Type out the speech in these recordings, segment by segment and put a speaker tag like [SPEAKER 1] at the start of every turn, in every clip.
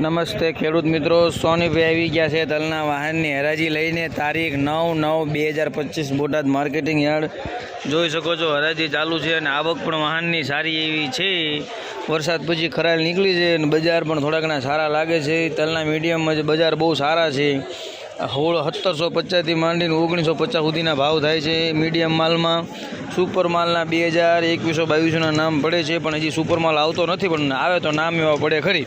[SPEAKER 1] નમસ્તે ખેડૂત મિત્રો, સોનીભાઈ આવી ગયા છે તલના વાહનની હરાજી લઈને તારીખ નવ નવ બે હજાર પચીસ બોટાદ માર્કેટિંગ યાર્ડ. જોઈ શકો છો હરાજી ચાલુ છે અને આવક પણ વાહનની સારી એવી છે. વરસાદ પછી ખરાલ નીકળી છે અને બજાર પણ થોડા ઘણા સારા લાગે છે. તલના મીડિયમમાં બજાર બહુ સારા છે. હોળ સત્તરસો પચાસથી માંડીને ઓગણીસો પચાસ સુધીના ભાવ થાય છે. મીડિયમ માલમાં સુપર માલના બે હજાર એકવીસો બાવીસોના નામ પડે છે, પણ હજી સુપર માલ આવતો નથી, પણ આવે તો નામ એવા પડે ખરી.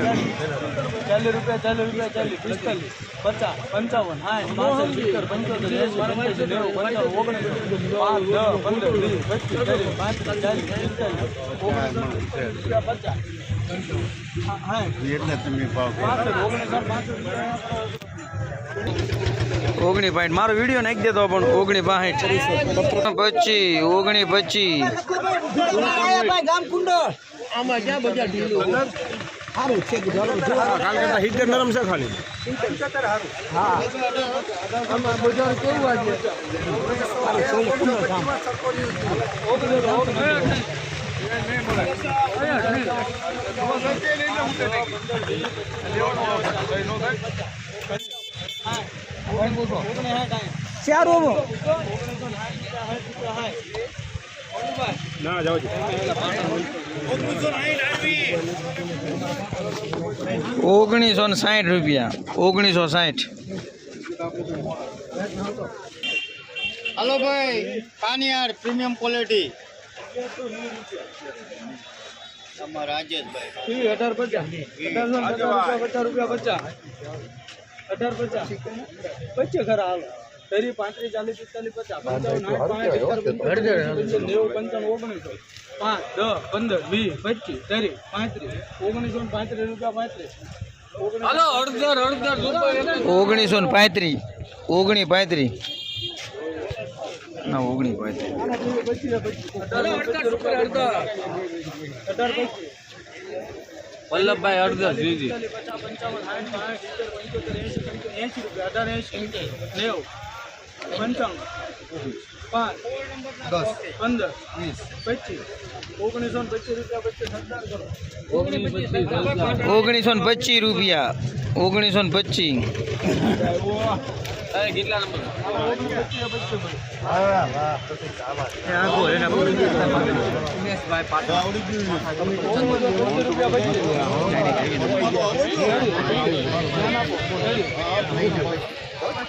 [SPEAKER 2] ચાલીસ રૂપિયા ચાલીસ રૂપિયા ચાલીસ પિસ્તાલીસ પચાસ પંચાવન સાઠ પાસઠ સિત્તેર પંચોતેર એંસી પંચ્યાસી નેવું પંચાવન ઓગણીસ પાંચ દસ પંદર વીસ પચીસ ચાલીસ પાંત્રીસ ચાલીસ પિસ્તાલીસ ઓગણીસ પચાસ સાઠ
[SPEAKER 3] એટલે તમે
[SPEAKER 2] પાસઠ ઓગણીસ પાસઠ.
[SPEAKER 1] ઓગણી પોઈન્ટ મારો વીડિયો નાખી દેતો પણ ઓગણી પાંઠ પચી ઓગણી પચી
[SPEAKER 3] સિત્તેર નરમ છે ના જાઓ
[SPEAKER 1] ઓગણીસો ને સાઠ રૂપિયા. ઓગણીસો સાઠ
[SPEAKER 4] હાલો ભાઈ પાનીયાર પ્રીમિયમ ક્વોલિટી. તમારા રાજેશભાઈ.
[SPEAKER 2] અઢાર પચાસ. અઢારસો પચાસ રૂપિયા પચાસ. અઢાર પચાસ. પચીસ ખરા હાલ. તરી પાંત્રીસ ચાલીસ પિસ્તાલીસ પચાસ. પંચાવન સાઠ, નેવું પંચાવન ઓગણીસો. પાંચ દસ પંદર વીસ પચીસ તરી પાંત્રીસ ઓગણીસો ને પાંત્રીસ રૂપિયા પાંત્રીસ.
[SPEAKER 1] ઓગણીસો ને પાંત્રીસ. ઓગણી પાંત્રીસ. ના ઓગણી પાંત્રીસ.
[SPEAKER 2] જીજી પચાસ. પંચાવન સાઠ પાંચ સિત્તેર પંચોતેર એંસી પંચોતેર એંસી રૂપિયા. અઢાર એંસી નેવું પંચાવન પાંચ દસ પંદર વીસ પચીસ ઓગણીસો ને પચીસ રૂપિયા પચીસ હજાર કરો
[SPEAKER 1] ઓગણીસો ને પચીસ રૂપિયા ઓગણીસો ને પચીસ Thank you.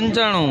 [SPEAKER 1] પંચાણું.